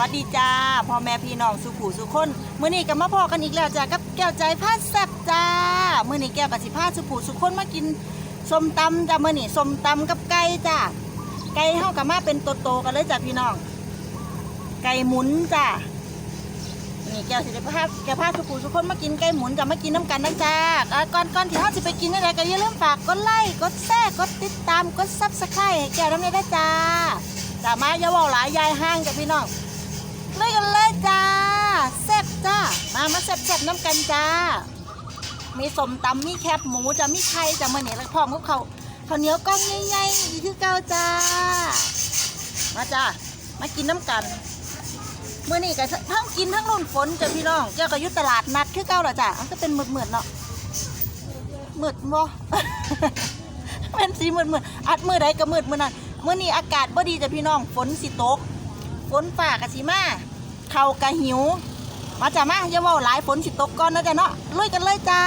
วัสดีจ้าพ่อแม่พี่น้องสุขูสุคนมื้อนี้ก็มาพอกันอีกแล้วจ้ากับแก้วใจพาแซ่บจ้ามื้อนี้แก้วกับสิพาสุขูสุคนมากินส้มตำจ้ามื้อนี้ส้มตำกับไก่จ้าไก่เฮากับมาเป็นโตๆกันเลยจ้าพี่น้อง ไก่หมุนจ้านี่แก้วสิได้าแก้วพาสุขูสุคนมากินไก่หมุนจะมากินน้ำกันนะจ้าก่อนก่อนที่เฮาสิไปกินอะไรก็อย่าลืมฝากกดไลค์กดแชร์กดติดตามกดซับสไครต์ให้แก้วน้ำเนยได้จ้าจ้ามาอย่าว้าหลายยายห้างจ้าพี่น้อง เลยกันเลยจ้าแซ่บ จ้า มามาแซ่บๆน้ำกันจ้า มีสมตำมีแคบหมูจะมีไข่จะมาเนี่ยแล้วพร้อมกับเขาวข้าเหนียวก้อนใหญ่ๆอีกคือเก่าจ้า มาจ้า มากินน้ำกันเมื่อนี้ก็ทั้งกินทั้งรุ่นฝนจ้ะพี่น้องเจ้าก็ยุตลาดนัดคือเก่าหรอจ้าก็เป็นหมืดๆเนาะมืดบ่เป็นสีมืดๆอัดมือใดก็มืดมือนั้นเมื่อนี้อากาศบ่ดีจ้ะพี่น้อง ฝนสิตก ฝนฝ่ากะสิมา เข่ากะหิว มาจ้ามาอย่าว่าหลายฝนสิตกก่อนนะจ้ะเนาะลุยกันเลยจ้า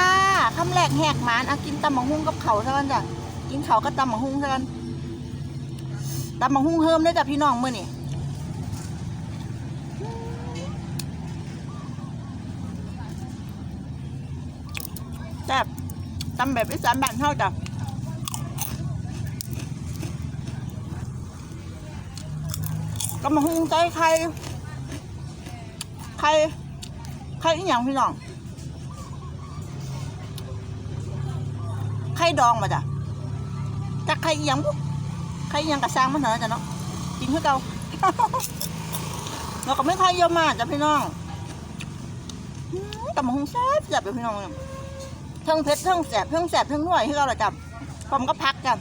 คำแรกแหกหมานอะกินตำบักหุ่งกับเขาซะกันจ้ะกินเขาก็ตำบักหุ่งซะกันตำบักหุ่งเฮิมได้จ้ะพี่น้องมื้อนี่แซ่บตำแบบอีสานบ้านเฮาจ้ะก็มาหุงใจใครใครใครอีหยังพี่น้องไข่ดองมาจ้ะจักไข่อีหยังปุ๊ไข่อีหยังกระซังมันเถอจ้ะเนาะกินคือเก่าเราก็ไม่ไข่เยอะมากจ้ะพี่น้องอืมกับมาหุงแซ่บแซ่บเลยพี่น้องเนี่ยเทั้งเผ็ดเทั้งแสบเทั้งแสบเทั้งหน่วยคือเราเลยจ้ะผมก็พักจ้ะ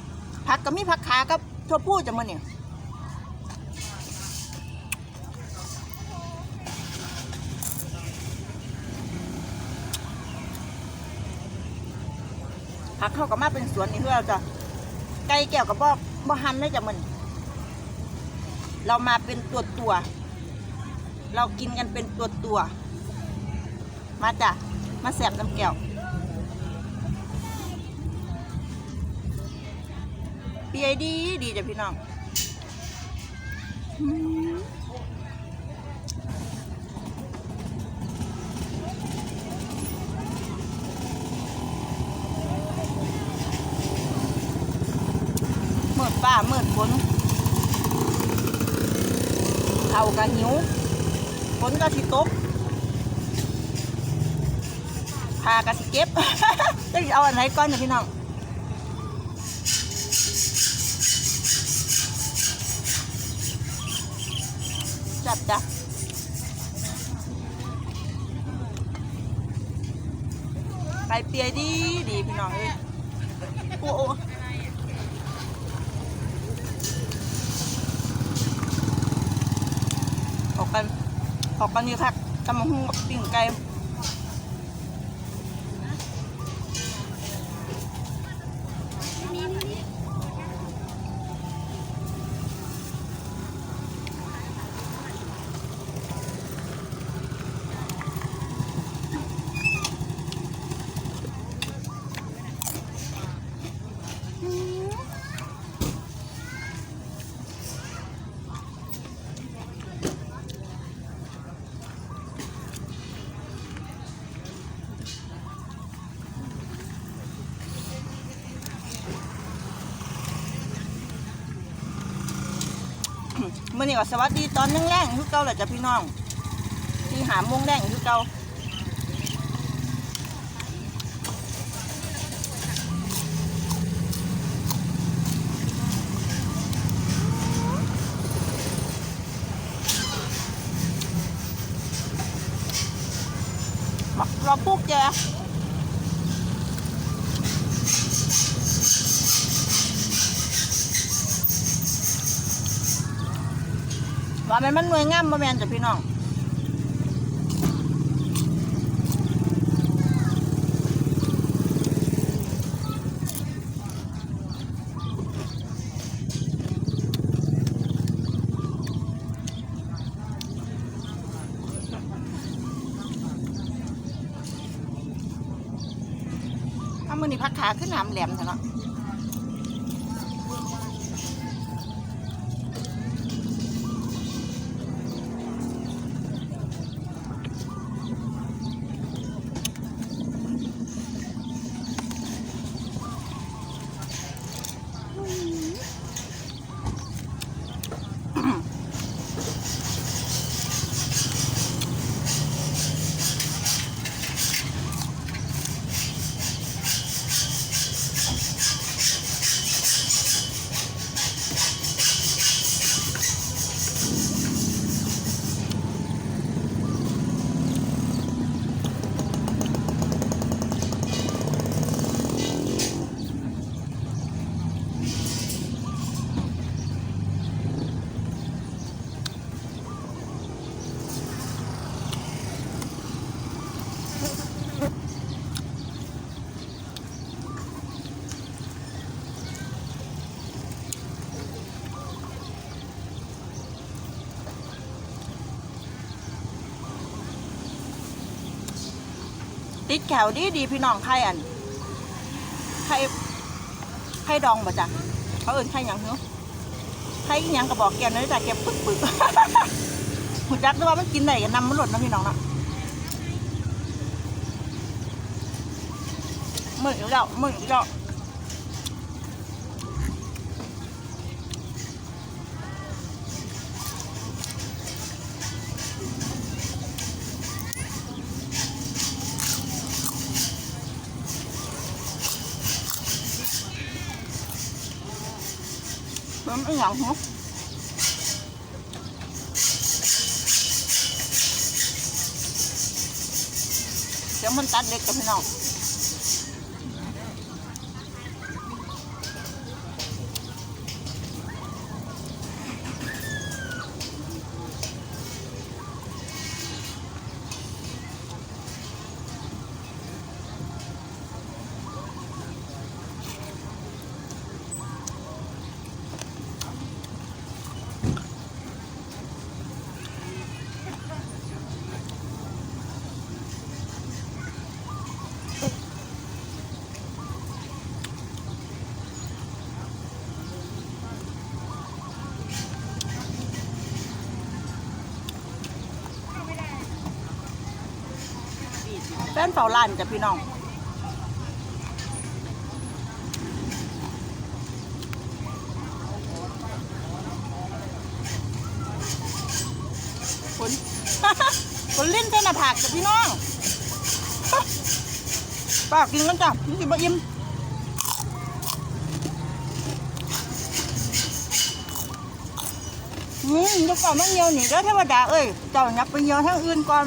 พักก็มีพักขากับชวพูจ้ะมื่อเนี่ย ผักเข้ากับมาเป็นสวนนี่เพื่อเราจะไก่แก้วกับบ่บ่หันเลยจ้ะมันเรามาเป็นตัวตัว เรากินกันเป็นตัวตัว มาจ้ะ มาแสบน้ำแก้วเปียดีดีจ้ะพี่น้อง มืดฟ้าเมื่อฝนเขากะหิวฝนก็สิตกพากะสิเก็บจะเอาอันไหนก่อนเนี่ยพี่น้องจับจ้ะไปเปียดีดีพี่น้องเอ้ยโอ้ กันขอกันอยู่คักตำมะฮุ่งกับปิ่งไก่ มื่อนี้ก็สวัสดีตอนแรงๆคือเก่าแหละจ้ะพี่น้อง ที่หาโมงแรงคือเก่ามาเราปลูกแจ ว่ามันมันหน่วยงามบ่แม่นจ้ะพี่น้องถ้ามือนี่พักขาขึ้นหามแหลมเถอะเนาะ ติดแขวดีดีพี่น้องไข่อันไข่ไข่ดองบ่จ้ะเขาเอิ้นไข่หยังเหรอไข่ยังกระบอกแก้วน้อยจ้ะแก้วปึ๊กปึ๊กหูจักด้วยว่ามันกินไหนกันนำมันหลดนะพี่น้องนะมึงอีกแล้วมึงอีกแล้ว มันอีหยังเหรอเดี๋ยวมันตัดเด็กกับพี่น้องแฟ นเฝ้าร้านจ้ะพี่น้องฝนฝนลิ้นเส้นหน้าผากจ้ะพี่น้องปากกินกันจ้ะนี่สิบ่อิ่มอืมเดี๋ยวก่อนมันเหี่ยวนี่เด้อเทวดาเอ้ยเจ้านับไปเหี่ยวทางอื่นก่อน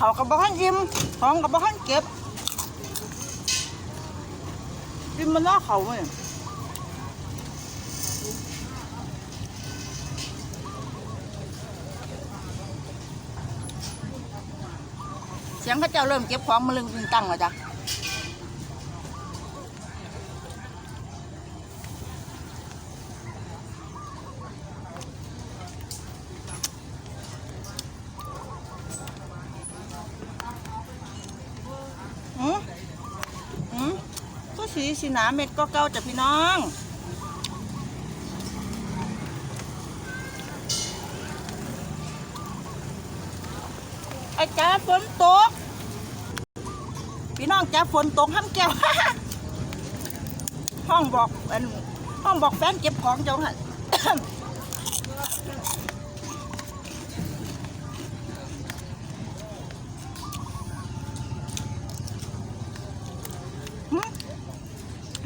เขากับบ้านอิ่มของกับบ้านเก็บยิมมันน่าเขาไหมเสียงเขาเจ้าเริ่มเก็บของมาลึงตึงตังแล้วจ้ะ ลีสีหนาเม็ดก็เก่าจ้ะพี่น้องไอ้จ้าฝนตก พี่น้องจ้าฝนตกห้ามแก้วห้องบอกอันห้องบอกแฟนเก็บของเจ้าค่ะ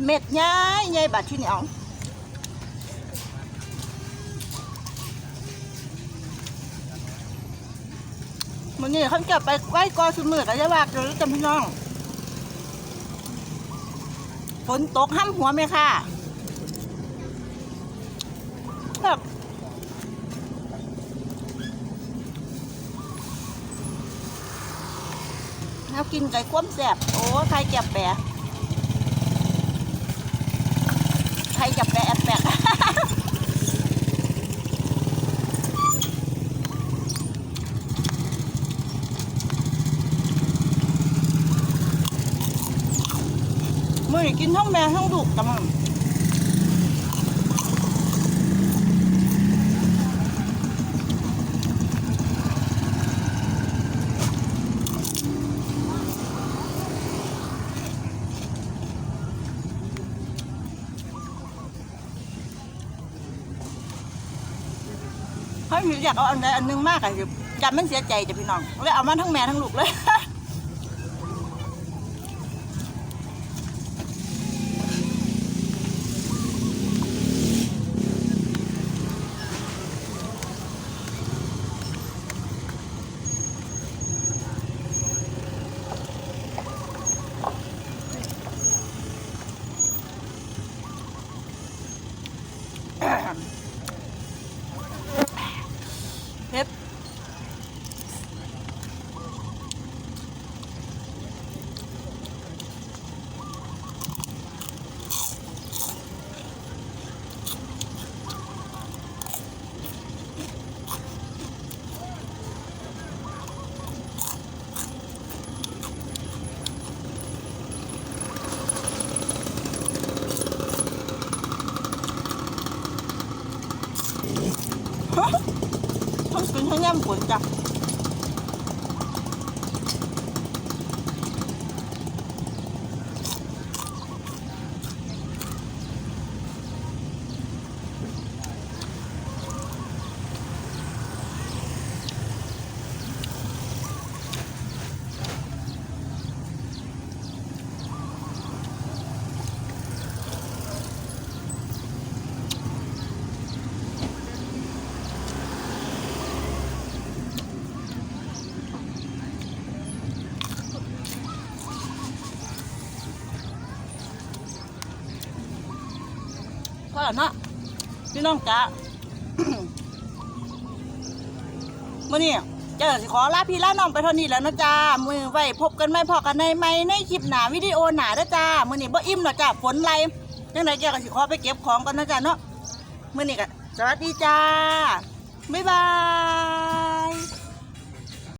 เม็ดใหญ่ใหญ่บาดที่เหนียวมันนี่เขาจะไปไหว้กอสมือกับยาบากเลยจำพี่น้องฝนตกห้ามหัวไหมค่ะแบบแล้วกินไก่คว่ำแสบโอ้ใครเก็บแปะ ใค รจะแปะแปะมื่อกินทั้งแม่ทั้งดุกแต่มัน อยากเอาอันใดอันหนึงมากอะจำมันเสียใจจ้ะพี่น้องเลยเอามาทั้งแม่ทั้งลูกเลย เฮ็ดมฝนจ้ะ พ่อเนาะพี่น้องจ้ะมื่อนี้เจ้าสิขอลาพี่ลาน้องไปเท่านี้แล้วนะจ้ามือไว้พบกันไหมพอกันในไหมในคลิปหนาวิดีโอหนาด้จ้ามื่อนี้บ่อิ่มหรอจ้าฝนไหลยังไงแกก็สิขอไปเก็บของกันนะจ้าเนาะมื่อนี้ก็สวัสดีจ้าบ๊ายบาย